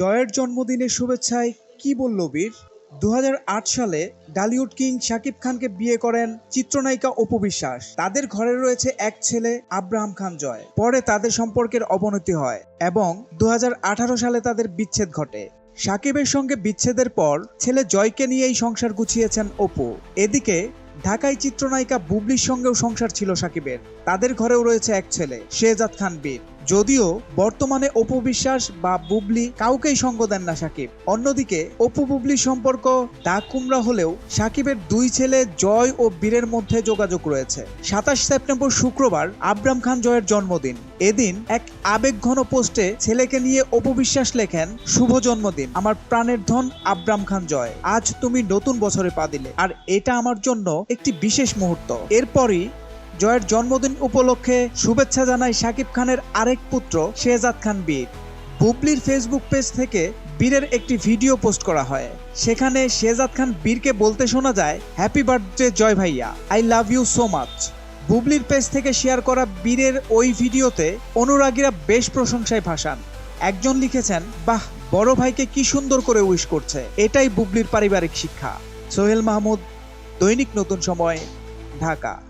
জয়ের জন্মদিনের শুভেচ্ছায় কি বলল বীর? দু হাজার আট সালে ডালিউড কিং শাকিব খানকে বিয়ে করেন চিত্রনায়িকা অপু বিশ্বাস। তাদের ঘরে রয়েছে এক ছেলে, আব্রাহাম খান জয়। পরে তাদের সম্পর্কের অবনতি হয় এবং দু হাজার আঠারো সালে তাদের বিচ্ছেদ ঘটে। সাকিবের সঙ্গে বিচ্ছেদের পর ছেলে জয়কে নিয়েই সংসার গুছিয়েছেন অপু। এদিকে ঢাকায় চিত্রনায়িকা বুবলির সঙ্গেও সংসার ছিল সাকিবের তাদের ঘরেও রয়েছে এক ছেলে, শেহজাদ খান বীর। যদিও বর্তমানে অপু বিশ্বাস বা বুবলি কাউকেই সঙ্গ দেন না সাকিব। অন্যদিকে, অপু বুবলি সম্পর্ক কুমড়া হলেও সাকিবের দুই ছেলে জয় ও বীরের মধ্যে যোগাযোগ রয়েছে। সাতাশ সেপ্টেম্বর শুক্রবার আব্রাম খান জয়ের জন্মদিন। এদিন এক আবেগঘন পোস্টে ছেলেকে নিয়ে অপু বিশ্বাস লেখেন, শুভ জন্মদিন, আমার প্রাণের ধন আব্রাম খান জয়। আজ তুমি নতুন বছরে পা দিলে, আর এটা আমার জন্য একটি বিশেষ মুহূর্ত। এরপরই জয়ের জন্মদিন উপলক্ষে শুভেচ্ছা জানায় শাকিব খানের আরেক পুত্র শেহজাদ খান বীর। বুবলির ফেসবুক পেজ থেকে বীরের একটি ভিডিও পোস্ট করা হয়। সেখানে শেহজাদ খান বীরকে বলতে শোনা যায় হ্যাপি বার্থডে জয় ভাইয়া। I love you so much বুবলির পেজ থেকে শেয়ার করা বীরের ওই ভিডিওতে অনুরাগীরা বেশ প্রশংসায় ভাসান। একজন লিখেছেন, বাহ, বড় ভাইকে কি সুন্দর করে উইশ করছে। এটাই বুবলির পারিবারিক শিক্ষা। সোহেল মাহমুদ, দৈনিক নতুন সময়, ঢাকা।